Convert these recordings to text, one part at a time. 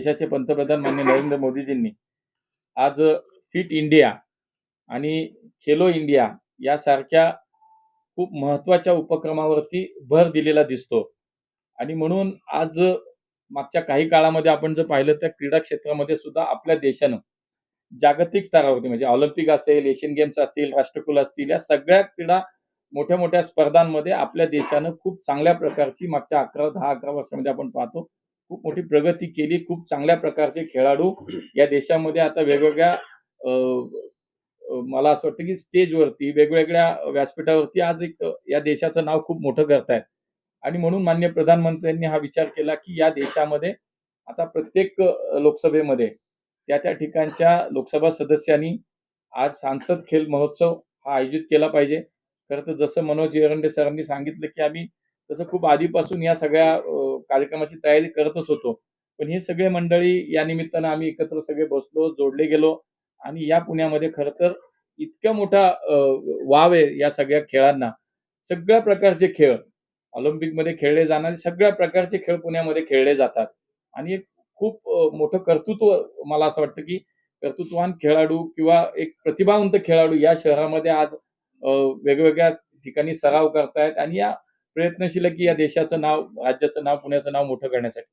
देशाचे पंतप्रधान माननीय नरेंद्र मोदीजींनी आज फिट इंडिया आणि खेलो इंडिया यासारख्या खूप महत्त्वाच्या उपक्रमावरती भर दिलेला दिसतो. आणि म्हणून आज मागच्या काही काळामध्ये आपण जर पाहिलं तर क्रीडा क्षेत्रामध्ये सुद्धा आपल्या देशानं जागतिक स्तरावरती म्हणजे ऑलिम्पिक असेल एशियन गेम्स असतील राष्ट्रकुल असतील या सगळ्या क्रीडा मोठ्या मोठ्या स्पर्धांमध्ये आपल्या देशानं खूप चांगल्या प्रकारची मागच्या अकरा दहा अकरा वर्षामध्ये आपण पाहतो खूप मोठी प्रगती केली खूप चांगल्या प्रकारचे खेळाडू या देशामध्ये आता वेगवेगळ्या मला असं वाटतं की स्टेजवरती वेगवेगळ्या व्यासपीठावरती आज एक या देशाचं नाव खूप मोठं करतायत. आणि म्हणून मान्य प्रधानमंत्र्यांनी हा विचार केला की या देशामध्ये आता प्रत्येक लोकसभेमध्ये त्या त्या ठिकाणच्या लोकसभा सदस्यांनी आज सांसद खेल महोत्सव हा आयोजित केला पाहिजे. खरं तर जसं मनोज एरंडे सरांनी सांगितलं की आम्ही तसं खूप आधीपासून या सगळ्या कार्यक्रमाची तयारी करतच होतो. पण हे सगळे मंडळी या निमित्तानं आम्ही एकत्र सगळे बसलो जोडले गेलो आणि या पुण्यामध्ये खरं तर इतका मोठा वाव आहे या सगळ्या खेळांना. सगळ्या प्रकारचे खेळ ऑलिम्पिकमध्ये खेळले जाणारे सगळ्या प्रकारचे खेळ पुण्यामध्ये खेळले जातात. आणि एक खूप मोठं कर्तृत्व मला असं वाटतं की कर्तृत्वान खेळाडू किंवा एक प्रतिभावंत खेळाडू या शहरामध्ये आज वेगवेगळ्या ठिकाणी सराव करतायत आणि या प्रयत्नशील की या देशाचं नाव राज्याचं नाव पुण्याचं नाव मोठं करण्यासाठी.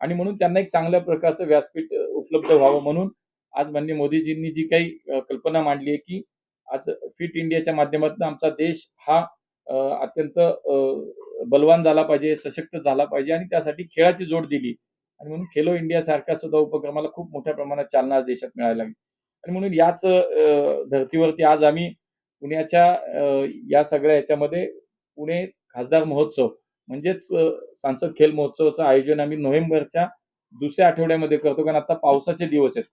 आणि म्हणून त्यांना एक चांगल्या प्रकारचं व्यासपीठ उपलब्ध व्हावं म्हणून आज माननीय मोदीजींनी जी काही कल्पना मांडली आहे की आज फिट इंडियाच्या माध्यमातून आमचा देश हा अत्यंत बलवान झाला पाहिजे सशक्त झाला पाहिजे आणि त्यासाठी खेळाची जोड दिली. आणि म्हणून खेलो इंडिया सारख्या सुद्धा उपक्रमाला खूप मोठ्या प्रमाणात चालना आज देशात मिळायला लागली. आणि म्हणून याच धर्तीवरती आज आम्ही पुण्याच्या या सगळ्या याच्यामध्ये पुणे खासदार महोत्सव म्हणजेच सांसद खेल महोत्सवाचं आयोजन आम्ही नोव्हेंबरच्या दुसऱ्या आठवड्यामध्ये करतो कारण आता पावसाचे दिवस आहेत.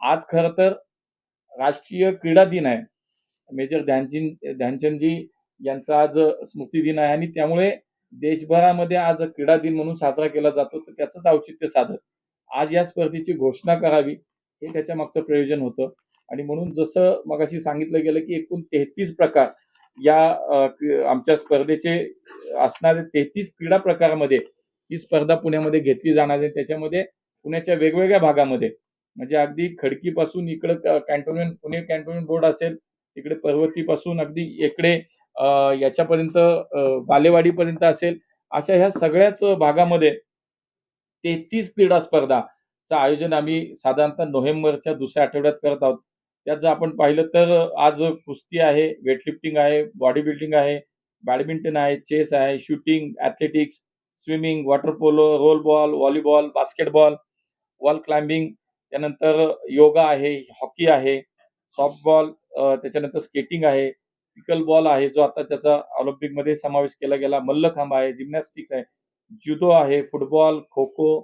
आज खरं तर राष्ट्रीय क्रीडा दिन आहे. मेजर ध्यानचंद ध्यानचंदजी यांचा आज स्मृती दिन आहे आणि त्यामुळे देशभरामध्ये आज क्रीडा दिन म्हणून साजरा केला जातो. तर त्याचंच औचित्य साधत आज या स्पर्धेची घोषणा करावी हे त्याच्या मागचं प्रयोजन होतं. आणि म्हणून जसं मगाशी सांगितलं गेलं की एकूण तेहतीस प्रकार या आमच्या स्पर्धेचे असणारे तेहतीस क्रीडा प्रकारामध्ये ही स्पर्धा पुण्यामध्ये घेतली जाणार आहे. त्याच्यामध्ये पुण्याच्या वेगवेगळ्या भागामध्ये म्हणजे अगदी खडकीपासून इकडं कॅन्टोन्मेंट पुणे कॅन्टोन्मेंट बोर्ड असेल इकडे पर्वतीपासून अगदी इकडे याच्यापर्यंत बालेवाडीपर्यंत असेल अशा ह्या सगळ्याच भागामध्ये तेहतीस क्रीडा स्पर्धाचं आयोजन आम्ही साधारणतः नोव्हेंबरच्या दुसऱ्या आठवड्यात करत आहोत. त्यात जर आपण पाहिलं तर आज कुस्ती आहे वेटलिफ्टिंग आहे बॉडी बिल्डिंग आहे बॅडमिंटन आहे चेस आहे shooting athletics swimming water polo roll ball volleyball basketball wall climbing त्यानंतर योगा आहे हॉकी आहे सॉफ्टबॉल त्याच्यानंतर स्केटिंग आहे पिकल बॉल आहे जो आता त्याचा ऑलिम्पिकमध्ये समावेश केला गेला मल्लखांब आहे जिम्नॅस्टिक्स आहे जुदो आहे football kho kho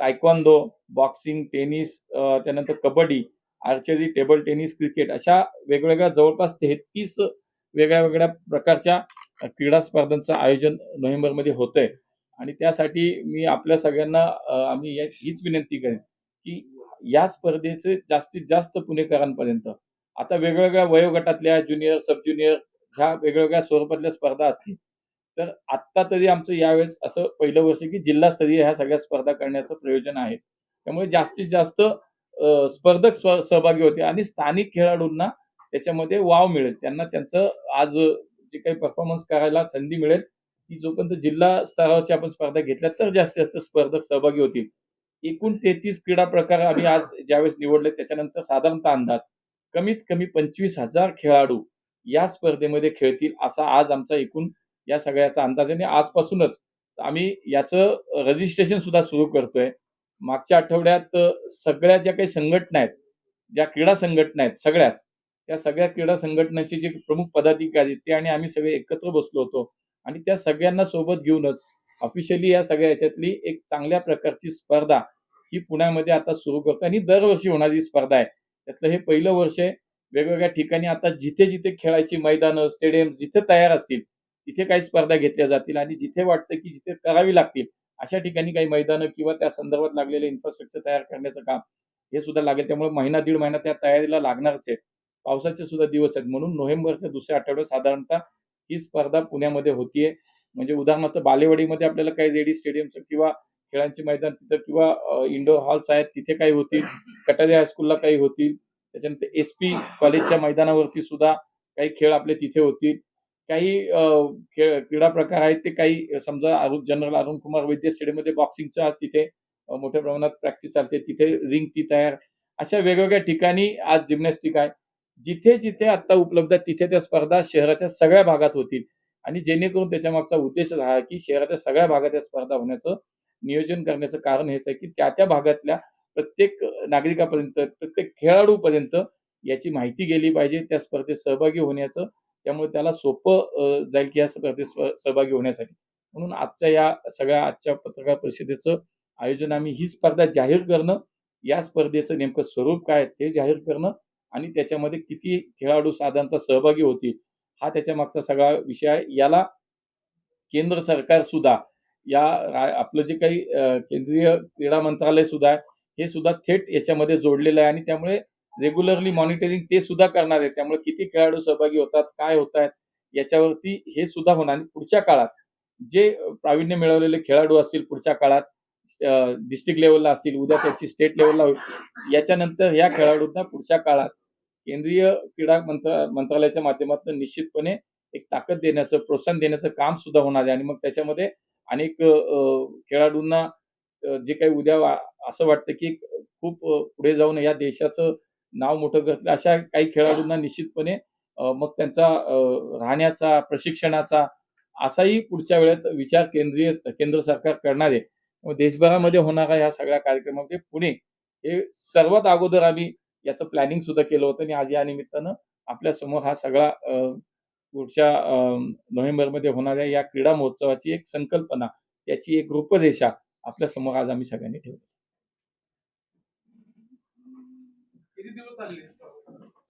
taekwondo boxing tennis त्यानंतर kabaddi archery table tennis cricket अशा वेगवेगळ्या जवळपास तेहतीस वेगळ्या वेगळ्या प्रकारच्या क्रीडा स्पर्धांचं आयोजन नोव्हेंबरमध्ये होतंय. आणि त्यासाठी मी आपल्या सगळ्यांना आम्ही हीच विनंती करेन की या स्पर्धेचे जास्तीत जास्त पुणेकरांपर्यंत आता वेगवेगळ्या वयोगटातल्या ज्युनियर सब ज्युनियर ह्या वेगवेगळ्या स्वरूपातल्या स्पर्धा असतील तर आत्ता तरी आमचं यावेळेस असं पहिलं वर्ष की जिल्हास्तरीय ह्या सगळ्या स्पर्धा करण्याचं प्रयोजन आहे. त्यामुळे जास्तीत जास्त स्पर्धक सहभागी होते आणि स्थानिक खेळाडूंना त्याच्यामध्ये वाव मिळेल. त्यांना त्यांचं आज जे काही परफॉर्मन्स करायला संधी मिळेल की जोपर्यंत जिल्हा स्तरावरची आपण स्पर्धा घेतल्या तर जास्तीत जास्त स्पर्धक सहभागी होतील. एकूण तेहतीस क्रीडा प्रकार आम्ही आज ज्यावेळेस निवडले त्याच्यानंतर साधारणतः अंदाज कमीत कमी पंचवीस हजार खेळाडू या स्पर्धेमध्ये खेळतील असा आज आमचा एकूण या सगळ्याचा अंदाज आहे. आणि आजपासूनच आम्ही याचं रजिस्ट्रेशन सुद्धा सुरू करतोय. मागच्या आठवड्यात सगळ्या ज्या काही संघटना आहेत ज्या क्रीडा संघटना आहेत सगळ्याच त्या सगळ्या क्रीडा संघटनाचे जे प्रमुख पदाधिकारी ते आणि आम्ही सगळे एकत्र बसलो होतो. आणि त्या सगळ्यांना सोबत घेऊनच ऑफिशियली या सगळ्या याच्यातली एक चांगल्या प्रकारची स्पर्धा ही पुण्यामध्ये आता सुरू करतो. आणि दरवर्षी होणारी स्पर्धा आहे. त्यातलं हे पहिलं वर्ष आहे. वेगवेगळ्या ठिकाणी आता जिथे जिथे खेळायची मैदानं स्टेडियम जिथे तयार असतील तिथे काही स्पर्धा घेतल्या जातील. आणि जिथे वाटतं की जिथे करावी लागतील अशा ठिकाणी काही मैदानं किंवा त्या संदर्भात लागलेले इन्फ्रास्ट्रक्चर तयार करण्याचं काम हे सुद्धा लागेल. त्यामुळे महिना दीड महिना त्या तयारीला लागणारच आहे. पावसाचे सुद्धा दिवस आहेत. म्हणून नोव्हेंबरच्या दुसऱ्या आठवड्यात साधारणतः ही स्पर्धा पुण्यामध्ये होतीये. म्हणजे उदाहरणार्थ बालेवाडीमध्ये आपल्याला काही रेडी स्टेडियमचं किंवा खेळांचे मैदान तिथं किंवा इंडोर हॉल्स आहेत तिथे काही होतील. कटारी हायस्कूलला काही होतील. त्याच्यानंतर एस पी कॉलेजच्या मैदानावरती सुद्धा काही खेळ आपले तिथे होतील. काही खेळ क्रीडा प्रकार आहेत ते काही समजा अरुण जनरल अरुण कुमार वैद्य स्टेडियममध्ये बॉक्सिंगचं आज तिथे मोठ्या प्रमाणात प्रॅक्टिस चालते. तिथे रिंग ती तयार. अशा वेगवेगळ्या ठिकाणी आज जिम्नॅस्टिक आहे. जिथे जिथे आता उपलब्ध आहे तिथे त्या स्पर्धा शहराच्या सगळ्या भागात होतील. आणि जेणेकरून त्याच्या मागचा उद्देश हा की शहराच्या सगळ्या भागात या स्पर्धा होण्याचं नियोजन करण्याचं कारण हेच आहे की त्या त्या भागातल्या प्रत्येक नागरिकापर्यंत प्रत्येक खेळाडूपर्यंत याची माहिती गेली पाहिजे. त्या स्पर्धेत सहभागी होण्याचं त्यामुळे त्याला सोपं जाईल की या स्पर्धेत सहभागी होण्यासाठी. म्हणून आजच्या या सगळ्या आजच्या पत्रकार परिषदेचं आयोजन आम्ही ही स्पर्धा जाहीर करणं या स्पर्धेचं नेमकं स्वरूप काय आहे ते जाहीर करणं आणि त्याच्यामध्ये किती खेळाडू साधारणतः सहभागी होतील हा त्याच्या मागचा सगळा विषय आहे. याला केंद्र सरकार सुद्धा या आपलं जे काही केंद्रीय क्रीडा मंत्रालय सुद्धा आहे हे सुद्धा थेट याच्यामध्ये जोडलेलं आहे आणि त्यामुळे रेग्युलरली मॉनिटरिंग ते सुद्धा करणार आहे त्यामुळे किती खेळाडू सहभागी होतात काय होत आहेत याच्यावरती हे सुद्धा होणार आणि पुढच्या काळात जे प्रावीण्य मिळवलेले खेळाडू असतील पुढच्या काळात डिस्ट्रिक्ट लेवलला असतील उद्या त्याची स्टेट लेवलला होईल याच्यानंतर या खेळाडूंना पुढच्या काळात केंद्रीय क्रीडा मंत्रा मंत्रालयाच्या माध्यमातून निश्चितपणे एक ताकद देण्याचं प्रोत्साहन देण्याचं काम सुद्धा होणार आहे. आणि मग त्याच्यामध्ये अनेक खेळाडूंना जे काही उद्या असं वाटतं की खूप पुढे जाऊन या देशाचं नाव मोठं करतील अशा काही खेळाडूंना निश्चितपणे मग त्यांचा राहण्याचा प्रशिक्षणाचा असाही पुढच्या वेळेत विचार केंद्रीय केंद्र सरकार करणार आहे. देशभरामध्ये होणाऱ्या ह्या सगळ्या कार्यक्रमामध्ये पुणे हे सर्वात अगोदर आम्ही याचं प्लॅनिंग सुद्धा केलं होतं आणि आज या निमित्तानं आपल्यासमोर हा सगळा पुढच्या नोव्हेंबरमध्ये होणाऱ्या या क्रीडा महोत्सवाची एक संकल्पना याची एक रूपरेषा आपल्यासमोर आज आम्ही सगळ्यांनी ठेवली किती दिवस चालले स्पर्धा?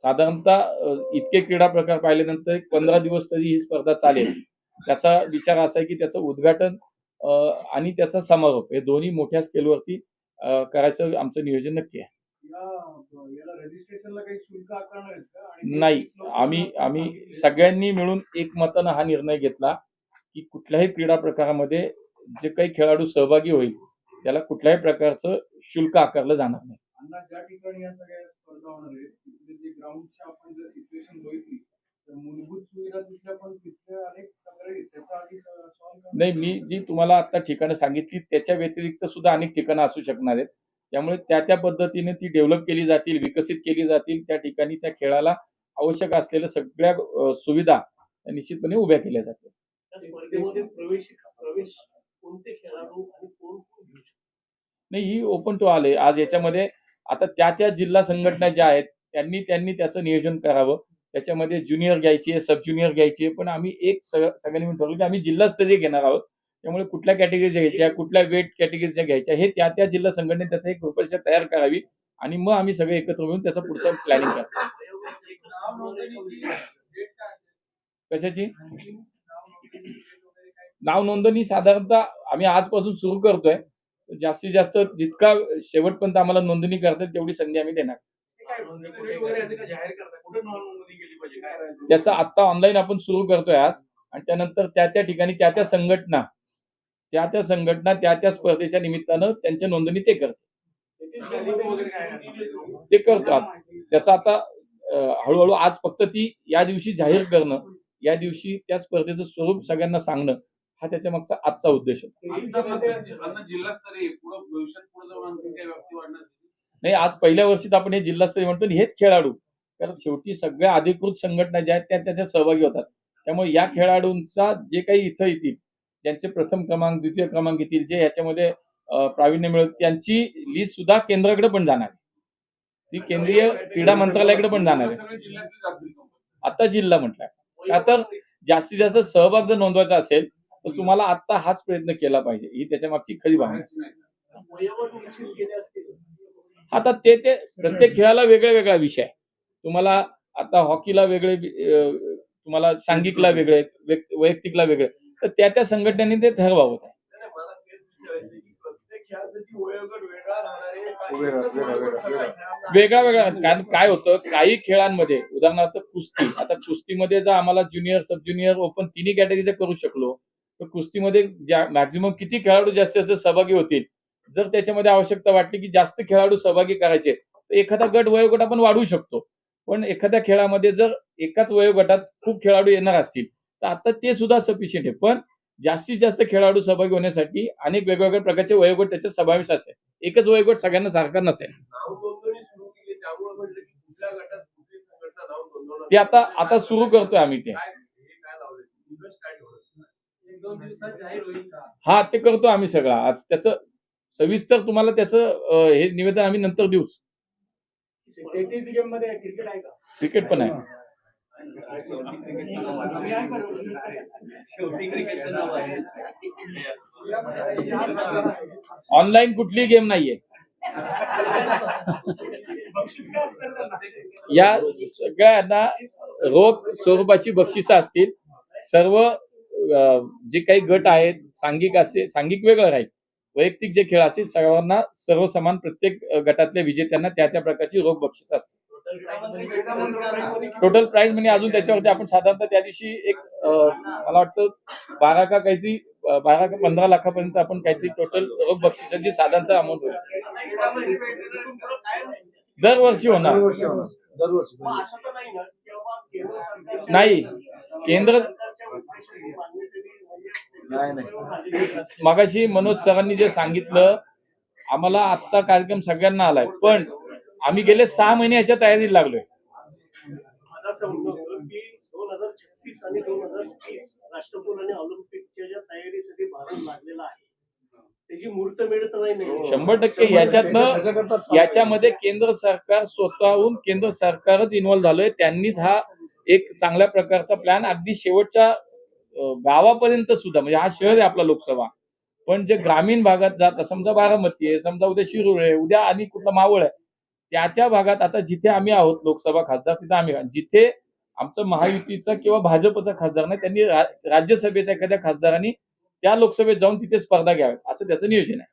साधारणतः इतके क्रीडा प्रकार पाहिल्यानंतर एक पंधरा दिवस तरी ही स्पर्धा चालेल. त्याचा विचार असा आहे की त्याचं उद्घाटन आणि त्याचा समारोप हे दोन्ही मोठ्या स्केलवरती करायचं आमचं नियोजन नक्की आहे. नाही. आम्ही आम्ही. सगळ्यांनी मिळून एकमतानं हा निर्णय घेतला की कुठल्याही क्रीडा प्रकारामध्ये जे काही खेळाडू सहभागी होईल त्याला कुठल्याही प्रकारचं शुल्क आकारलं जाणार नाही. स्पर्धा होणार आहेत तिथले जे ग्राउंडची आपण जर सिच्युएशन बघितली तर मूलभूत सुविधा तिथल्या पण तिथल्या अनेक तक्रारी आहेत. त्याचा आधी सॉल्व्ह नाही मी जी तुम्हाला आता ठिकाणं सांगितली त्याच्या व्यतिरिक्त सुद्धा अनेक ठिकाणं असू शकणार आहेत. त्यामुळे त्या त्या पद्धतीने ती डेव्हलप केली जातील विकसित केली जातील त्या ठिकाणी त्या खेळाला आवश्यक असलेल्या सगळ्या सुविधा निश्चितपणे उभ्या केल्या जातील. त्या स्पर्धेमध्ये प्रवेश प्रवेश कोणते खेळाडू आणि कोण कोण घेऊ शकतो? नाही ही ओपन टू आले आज याच्यामध्ये आता त्या त्या जिल्हा संघटना ज्या आहेत त्यांनी त्यांनी त्याचं नियोजन करावं. त्याच्यामध्ये ज्युनियर घ्यायची आहे सब ज्युनियर घ्यायची आहे. पण आम्ही एक सगळ्यांनी मिळून ठरवलं की आम्ही जिल्हास्तरीय घेणार आहोत. त्यामुळे कुठल्या कॅटेगरीच्या घ्यायच्या कुठल्या वेट कॅटेगरीच्या घ्यायच्या हे त्या त्या जिल्हा संघटनेने त्याचा एक रूपरेषा तयार करावी. आणि मग आम्ही सगळे एकत्र मिळून त्याचा पुढचं प्लॅनिंग करतो कशाची? नाव नोंदणी साधारणतः आम्ही आजपासून सुरू करतोय. जास्तीत जास्त जितका शेवटपर्यंत आम्हाला नोंदणी करता तेवढी संधी आम्ही देणार. त्याचा आत्ता ऑनलाईन आपण सुरू करतोय आज. आणि त्यानंतर त्या त्या ठिकाणी त्या त्या संघटना त्या त्या संघटना त्या त्या स्पर्धेच्या निमित्तानं त्यांच्या नोंदणी ते करतात ते करतो त्याचा आता हळूहळू आज फक्त ती या दिवशी जाहीर करणं या दिवशी त्या स्पर्धेचं स्वरूप सगळ्यांना सांगणं हा त्याच्या मागचा आजचा उद्देश होता. नाही. आज पहिल्या वर्षीत आपण हे जिल्हास्तरीय म्हणतो हेच खेळाडू. कारण शेवटी सगळ्या अधिकृत संघटना ज्या आहेत त्या त्याच्यात सहभागी होतात. त्यामुळे या खेळाडूंचा जे काही इथं येतील ज्यांचे प्रथम क्रमांक द्वितीय क्रमांक येतील जे याच्यामध्ये प्रावीण्य मिळत त्यांची लिस्ट सुद्धा केंद्राकडे पण जाणार आहे. ती केंद्रीय क्रीडा मंत्रालयाकडे पण जाणार आहे. आता जिल्हा म्हटलाय का तर जास्तीत जास्त सहभाग जर नोंदवायचा असेल तर तुम्हाला आता हाच प्रयत्न केला पाहिजे. ही त्याच्या मागची खरी भावना आता ते ते प्रत्येक खेळाला वेगळा वेगळा विषय आहे तुम्हाला आता हॉकीला वेगळे तुम्हाला सांघिकला वेगळे वैयक्तिकला वेगळे. तर त्या त्या संघटनेने ते ठरवावं. आहे वेगळा वेगळा, वेगळा वेगळा कारण काय होतं? काही खेळांमध्ये उदाहरणार्थ कुस्ती. आता कुस्तीमध्ये जर आम्हाला ज्युनियर सब ज्युनियर ओपन तिन्ही कॅटेगरीचे करू शकलो तर कुस्तीमध्ये मॅक्झिमम किती खेळाडू जास्तीत जास्त सहभागी होतील? जर त्याच्यामध्ये आवश्यकता वाटली की जास्त खेळाडू सहभागी करायचे तर एखादा गट वयोगट आपण वाढवू शकतो. पण एखाद्या खेळामध्ये जर एकाच वयोगटात खूप खेळाडू येणार असतील तर आता ते सुद्धा सफिशियंट आहे. पण जास्तीत जास्त खेळाडू सहभागी होण्यासाठी अनेक वेगवेगळ्या प्रकारचे वयोगट त्याच्यात समावेश असेल. एकच वयोगट सगळ्यांना सारखा नसेल. ते आता आता सुरू करतोय आम्ही ते काय हे काय लावले दिवस काय ठेवलं एक दोन दिवसात जाहीर होईल का हा ते करतो आम्ही सगळं. आज त्याचं सविस्तर तुम्हाला त्याचं हे निवेदन आम्ही नंतर देऊच. तेहतीस गेममध्ये क्रिकेट आहे का? क्रिकेट पण आहे. ऑनलाईन कुठलीही गेम नाहीये? या सगळ्यांना रोख स्वरूपाची बक्षिसं असतील. सर्व जे काही गट आहेत सांघिक असे सांघिक वेगळं राहील. वैयक्तिक जे खेळ असतील सर्वांना सर्व समान प्रत्येक गटातल्या विजेत्यांना त्या त्या प्रकारची रोख बक्षीस असतील टोटल प्राइस म्हणजे अजून त्याच्यावरती आपण साधारणतः त्या दिवशी एक मला वाटतं बारा का काहीतरी बारा का पंधरा लाखापर्यंत आपण काहीतरी टोटल रोख बक्षिसाची साधारणतः अमाऊंट होईल. दरवर्षी होणार. दरवर्षी नाही. केंद्र नाही. नाही. मगाशी मनोज सरांनी जे सांगितलं आम्हाला आत्ता कार्यक्रम सगळ्यांना आलाय पण आम्ही गेले सहा महिने याच्या तयारीला लागलोय माझं असं म्हणणं होतं की दोन हजार छत्तीस आणि दोन हजार तीस राष्ट्रकुल आणि ऑलिम्पिकच्या ज्या तयारीसाठी भारत लागलेला आहे त्याची मुहूर्तमेढ तर नाही नाही शंभर टक्के याच्यातनं. याच्यामध्ये केंद्र सरकार स्वतःहून केंद्र सरकारच इन्व्हॉल्व्ह झालोय त्यांनीच हा एक चांगल्या प्रकारचा प्लॅन अगदी शेवटच्या गावापर्यंत सुद्धा म्हणजे हा शहर आहे आपला लोकसभा. पण जे ग्रामीण भागात जात समजा बारामती आहे समजा उद्या शिरूर आहे उद्या आणि कुठला मावळ आहे त्या त्या भागात आता जिथे आम्ही आहोत लोकसभा खासदार तिथे आम्ही जिथे आमचं महायुतीचा किंवा भाजपचा खासदार नाही त्यांनी राज्यसभेच्या एखाद्या खासदारांनी त्या लोकसभेत जाऊन तिथे स्पर्धा घ्याव्यात असं त्याचं नियोजन आहे.